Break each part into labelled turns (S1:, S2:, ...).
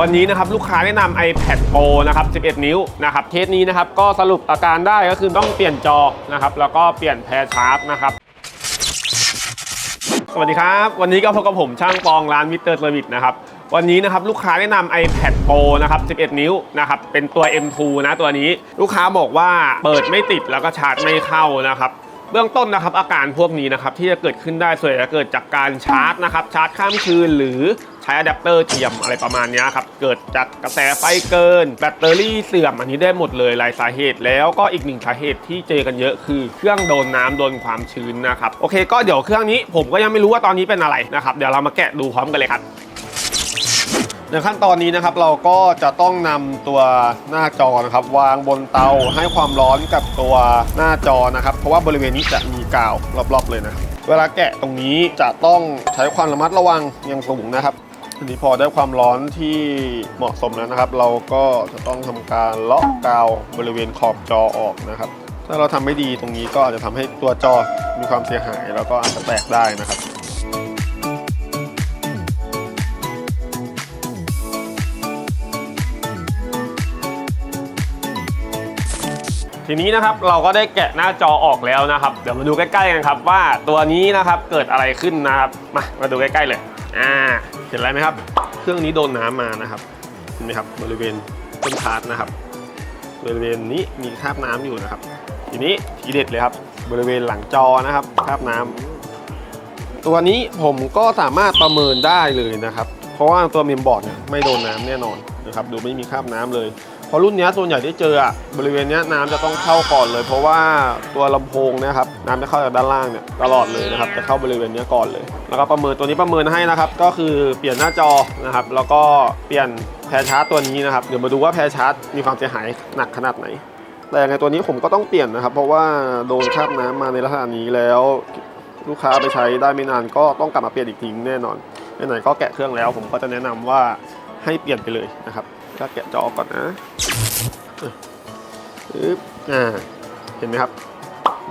S1: วันนี้นะครับลูกค้าแนะนำ iPad Pro นะครับ 11 นิ้วนะครับเคสนี้นะครับก็สรุปอาการได้ก็คือต้องเปลี่ยนจอนะครับแล้วก็เปลี่ยนแพรชาร์จนะครับสวัสดีครับ วันนี้ก็พบกับผมช่างปองร้านมิเตอร์เซอร์วิสนะครับวันนี้นะครับลูกค้าแนะนำ iPad Pro นะครับ 11 นิ้วนะครับเป็นตัว M2 นะตัวนี้ลูกค้าบอกว่าเปิดไม่ติดแล้วก็ชาร์จไม่เข้านะครับเบื้องต้นนะครับอาการพวกนี้นะครับที่จะเกิดขึ้นได้ส่วนใหญ่จะเกิดจากการชาร์จนะครับชาร์จข้ามคืนหรือ ใช้อะแดปเตอร์เทียมอะไรประมาณนี้ครับ เกิดจากกระแสไฟเกิน แบตเตอรี่เสื่อมอันนี้ได้หมดเลยหลายสาเหตุ แล้วก็อีกหนึ่งสาเหตุที่เจอกันเยอะคือเครื่องโดนน้ำโดนความชื้นนะครับโอเค ก็เดี๋ยวเครื่องนี้ผมก็ยังไม่รู้ว่าตอนนี้เป็นอะไรนะครับเดี๋ยวเรามาแกะดูพร้อมกันเลยครับในขั้นตอนนี้นะครับเราก็จะต้องนำตัวหน้าจอนะครับ วางบนเตาให้ความร้อนกับตัวหน้าจอนะครับ เพราะว่าบริเวณนี้จะมีกาวรอบๆเลยนะ เวลาแกะตรงนี้จะต้องใช้ความระมัดระวังอย่างสูงนะครับ ทีนี้พอได้ความร้อนที่เหมาะสมแล้วนะครับ เราก็จะต้องทำการเลาะกาวบริเวณขอบจอออกนะครับ ถ้าเราทำไม่ดีตรงนี้ก็อาจจะทำให้ตัวจอมีความเสียหาย แล้วก็อาจจะแตกได้นะครับ ทีนี้นะครับเราก็ได้แกะหน้าจอออกแล้วนะครับ เดี๋ยวมาดูใกล้ๆกันครับว่าตัวนี้นะครับเกิดอะไรขึ้นนะครับ มามาดูใกล้ๆเลยอ่าเห็นอะไรไหมครับ เครื่องนี้โดนน้ำมานะครับเห็นไหมครับบริเวณต้นชาร์จนะครับ บริเวณนี้มีคราบน้ำอยู่นะครับ ทีนี้ทีเด็ดเลยครับ บริเวณหลังจอนะครับคราบน้ำตัวนี้ผมก็สามารถประเมินได้เลยนะครับ เพราะว่าตัวเมมบอร์ดเนี่ยไม่โดนน้ำแน่นอนนะครับดูไม่มีคราบน้ำเลย เพราะรุ่นนี้ส่วนใหญ่ที่เจออะบริเวณนี้น้ำจะต้องเข้าก่อนเลย เพราะว่าตัวลำโพงนะครับน้ำจะเข้าจากด้านล่างเนี่ยตลอดเลยนะครับจะเข้าบริเวณนี้ก่อนเลย แล้วก็ประเมินตัวนี้ประเมินให้นะครับ ก็คือเปลี่ยนหน้าจอนะครับ แล้วก็เปลี่ยนแพรชาร์จตัวนี้นะครับเดี๋ยวมาดูว่าแพรชาร์จมีความเสียหายหนักขนาดไหน แต่ยังไงตัวนี้ผมก็ต้องเปลี่ยนนะครับ เพราะว่าโดนคราบน้ำมาในลักษณะนี้แล้วลูกค้าไปใช้ได้ไม่นานก็ต้องกลับมาเปลี่ยนอีกทีแน่นอนไหนๆก็แกะเครื่องแล้ว ผมก็จะแนะนำว่าให้เปลี่ยนไปเลยนะครับ ก็แกะจอก่อนนะปึ๊บอ่า เห็นไหมครับ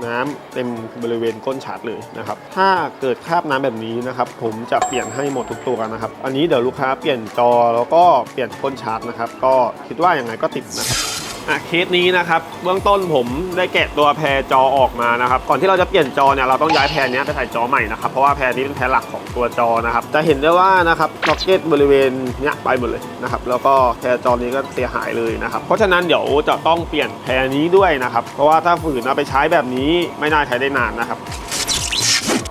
S1: น้ำเต็มบริเวณก้นชาร์จเลยนะครับ ถ้าเกิดคราบน้ำแบบนี้นะครับ ผมจะเปลี่ยนให้หมดทุกตัวนะครับ อันนี้เดี๋ยวลูกค้าเปลี่ยนจอแล้วก็เปลี่ยนก้นชาร์จนะครับ ก็คิดว่าอย่างไงก็ติดนะครับ อะเคสนี้นะครับเบื้องต้นผมได้แกะตัวแพรจอออกมานะครับ ก่อนที่เราจะเปลี่ยนจอเนี่ยเราต้องย้ายแพรนี้ไปใส่จอใหม่นะครับเพราะว่าแพรนี้เป็นแพรหลักของตัวจอนะครับ จะเห็นได้ว่านะครับล็อกเก็ตบริเวณเนี้ยไปหมดเลยนะครับแล้วก็แพรจอนี้ก็เสียหายเลยนะครับ เพราะฉะนั้นเดี๋ยวจะต้องเปลี่ยนแพรนี้ด้วยนะครับ เพราะว่าถ้าฝืนเอาไปใช้แบบนี้ไม่น่าใช้ได้นานนะครับ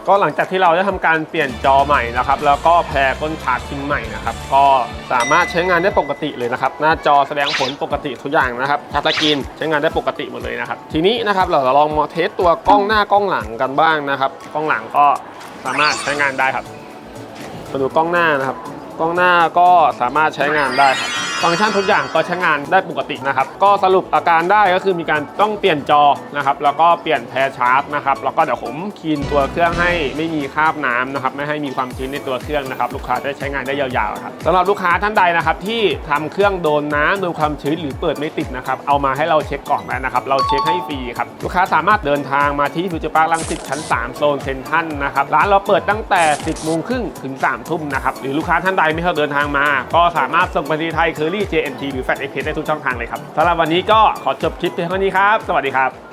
S1: ก็หลังจากที่เราได้ทำการเปลี่ยนจอใหม่นะครับ แล้วก็แพรก้นชาร์จชิ้นใหม่นะครับ ก็สามารถใช้งานได้ปกติเลยนะครับ หน้าจอแสดงผลปกติทุกอย่างนะครับทัชสกรีนใช้งานได้ปกติหมดเลยนะครับ ทีนี้นะครับเราจะลองมาเทสตัวกล้องหน้ากล้องหลังกันบ้างนะครับ กล้องหลังก็สามารถใช้งานได้ครับมาดูกล้องหน้านะครับ กล้องหน้าก็สามารถใช้งานได้ครับ ฟังก์ชันทุกอย่างก็ใช้งานได้ปกตินะครับ ก็สรุปอาการได้ก็คือมีการต้องเปลี่ยนจอนะครับ แล้วก็เปลี่ยนแพรชาร์จนะครับ แล้วก็เดี๋ยวผมคีนตัวเครื่องให้ไม่มีคราบน้ำนะครับ ไม่ให้มีความชื้นในตัวเครื่องนะครับ ลูกค้าจะได้ใช้งานได้ยาวๆครับสำหรับลูกค้าท่านใดนะครับที่ทำเครื่องโดนน้ำโดนความชื้นหรือเปิดไม่ติดนะครับ เอามาให้เราเช็คก่อนนะครับ เราเช็คให้ฟรีครับ ลูกค้าสามารถเดินทางมาที่ฟิวเจอร์พาร์คลังสิตชั้น 3 โซนเซนทรันนะครับ ร้านเราเปิดตั้งแต่ 10โมงครึ่งถึง3ทุ่มนะครับ หรือลูกค้าท่านใดไม่ชอบเดินทางมา ก็สามารถส่งไปที่ไทยเคอรี่ JNT หรือแฟลตเอ็กเพได้ทุกช่องทางเลยครับสำหรับวันนี้ก็ขอจบคลิปเพียงเท่านี้ครับ สวัสดีครับ